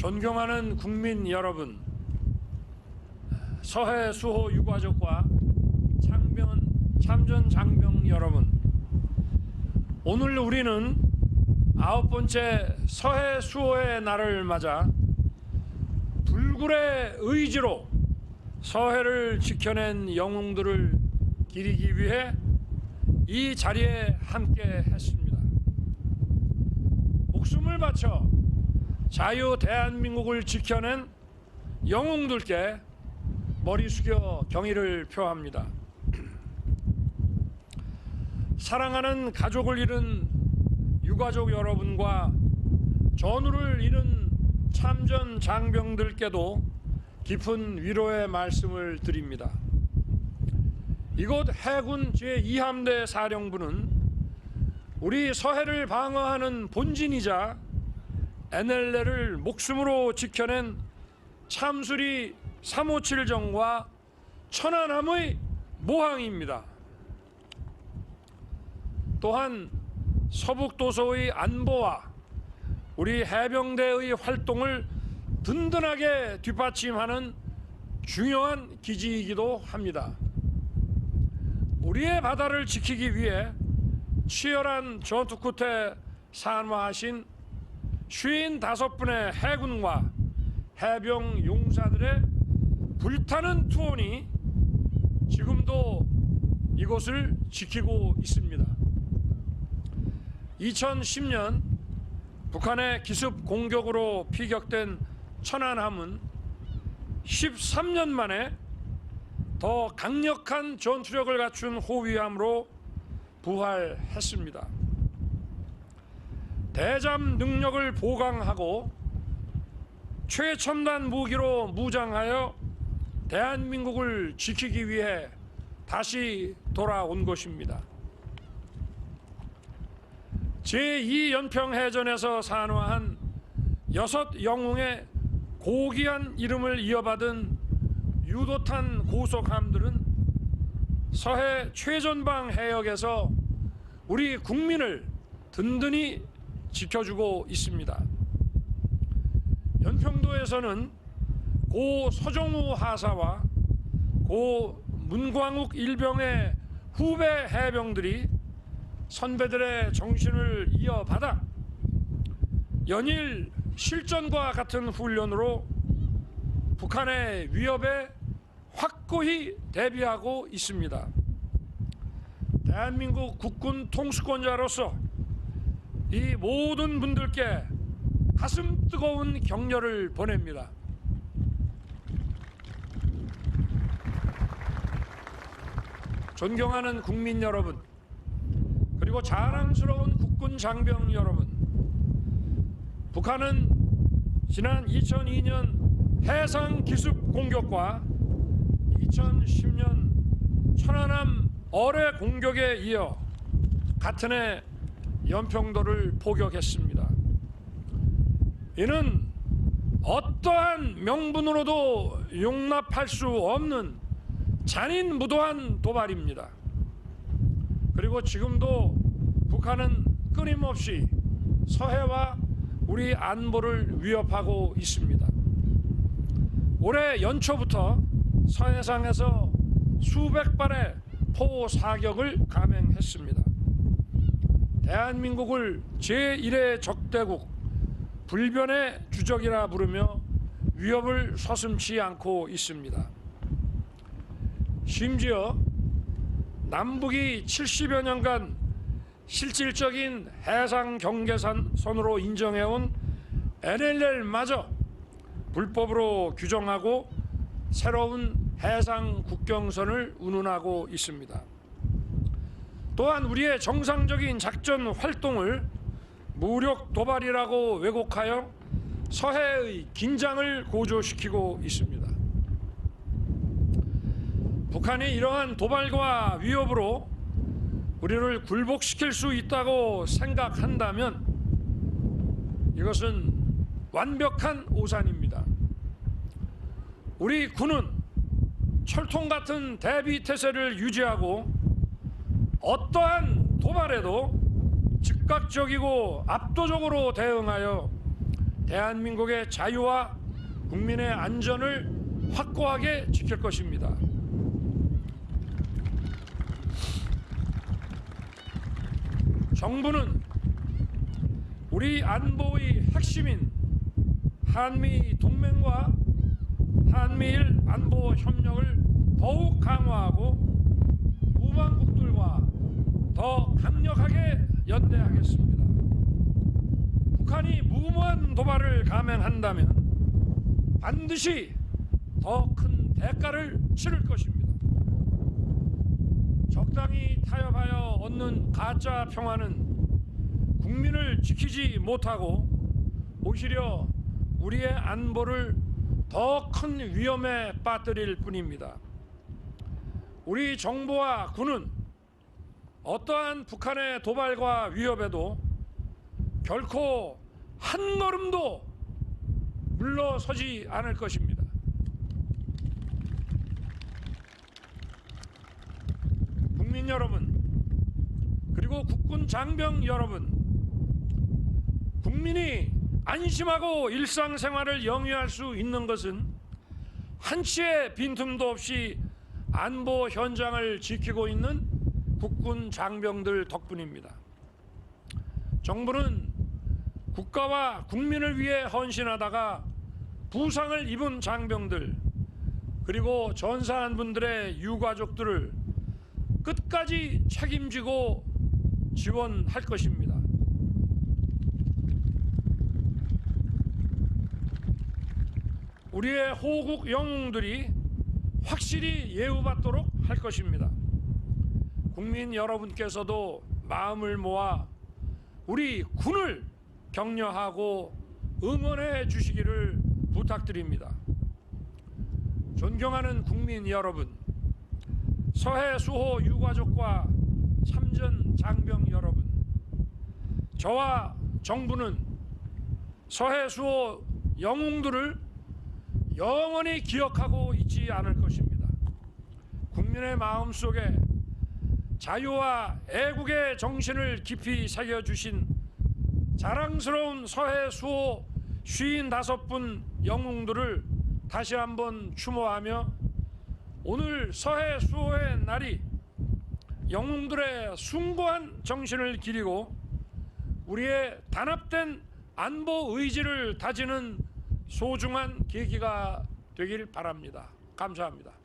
존경하는 국민 여러분, 서해 수호 유가족과 장병, 참전 장병 여러분, 오늘 우리는 아홉 번째 서해 수호의 날을 맞아 불굴의 의지로 서해를 지켜낸 영웅들을 기리기 위해 이 자리에 함께 했습니다. 목숨을 바쳐 자유 대한민국을 지켜낸 영웅들께 머리 숙여 경의를 표합니다. 사랑하는 가족을 잃은 유가족 여러분과 전우를 잃은 참전 장병들께도 깊은 위로의 말씀을 드립니다. 이곳 해군 제2함대 사령부는 우리 서해를 방어하는 본진이자 NLL을 목숨으로 지켜낸 참수리 357정과 천안함의 모항입니다. 또한 서북도서의 안보와 우리 해병대의 활동을 든든하게 뒷받침하는 중요한 기지이기도 합니다. 우리의 바다를 지키기 위해 치열한 전투 끝에 산화하신 55분의 해군과 해병 용사들의 불타는 투혼이 지금도 이곳을 지키고 있습니다. 2010년 북한의 기습 공격으로 피격된 천안함은 13년 만에 더 강력한 전투력을 갖춘 호위함으로 부활했습니다. 대잠 능력을 보강하고 최첨단 무기로 무장하여 대한민국을 지키기 위해 다시 돌아온 것입니다. 제2연평해전에서 산화한 여섯 영웅의 고귀한 이름을 이어받은 유도탄 고속함들은 서해 최전방 해역에서 우리 국민을 든든히 지켜주고 있습니다. 연평도에서는 고 서정우 하사와 고 문광욱 일병의 후배 해병들이 선배들의 정신을 이어받아 연일 실전과 같은 훈련으로 북한의 위협에 확고히 대비하고 있습니다. 대한민국 국군 통수권자로서 이 모든 분들께 가슴 뜨거운 격려를 보냅니다. 존경하는 국민 여러분, 그리고 자랑스러운 국군 장병 여러분, 북한은 지난 2002년 해상 기습 공격과 2010년 천안함 어뢰 공격에 이어 같은 해 연평도를 포격했습니다. 이는 어떠한 명분으로도 용납할 수 없는 잔인 무도한 도발입니다. 그리고 지금도 북한은 끊임없이 서해와 우리 안보를 위협하고 있습니다. 올해 연초부터 서해상에서 수백 발의 포 사격을 감행했습니다. 대한민국을 제1의 적대국 불변의 주적이라 부르며 위협을 서슴지 않고 있습니다. 심지어 남북이 70여 년간 실질적인 해상 경계선으로 인정해온 NLL마저 불법으로 규정하고 새로운 해상 국경선을 운운하고 있습니다. 또한 우리의 정상적인 작전 활동을 무력 도발이라고 왜곡하여 서해의 긴장을 고조시키고 있습니다. 북한이 이러한 도발과 위협으로 우리를 굴복시킬 수 있다고 생각한다면 이것은 완벽한 오산입니다. 우리 군은 철통 같은 대비 태세를 유지하고 어떠한 도발에도 즉각적이고 압도적으로 대응하여 대한민국의 자유와 국민의 안전을 확고하게 지킬 것입니다. 정부는 우리 안보의 핵심인 한미 동맹과 한미일 안보 협력을 더욱 강화하고 우방국들과 더 강력하게 연대하겠습니다. 북한이 무모한 도발을 감행한다면 반드시 더 큰 대가를 치를 것입니다. 적당히 타협하여 얻는 가짜 평화는 국민을 지키지 못하고 오히려 우리의 안보를 더 큰 위험에 빠뜨릴 뿐입니다. 우리 정부와 군은 어떠한 북한의 도발과 위협에도 결코 한 걸음도 물러서지 않을 것입니다. 국민 여러분, 그리고 국군 장병 여러분, 국민이 안심하고 일상생활을 영위할 수 있는 것은 한치의 빈틈도 없이 안보 현장을 지키고 있는 국군 장병들 덕분입니다. 정부는 국가와 국민을 위해 헌신하다가 부상을 입은 장병들 그리고 전사한 분들의 유가족들을 끝까지 책임지고 지원할 것입니다. 우리의 호국 영웅들이 확실히 예우받도록 할 것입니다. 국민 여러분께서도 마음을 모아 우리 군을 격려하고 응원해 주시기를 부탁드립니다. 존경하는 국민 여러분, 서해 수호 유가족과 참전 장병 여러분, 저와 정부는 서해 수호 영웅들을 영원히 기억하고 있지 않을 것입니다. 국민의 마음 속에 자유와 애국의 정신을 깊이 새겨주신 자랑스러운 서해 수호 55분 영웅들을 다시 한번 추모하며 오늘 서해 수호의 날이 영웅들의 숭고한 정신을 기리고 우리의 단합된 안보 의지를 다지는 소중한 계기가 되길 바랍니다. 감사합니다.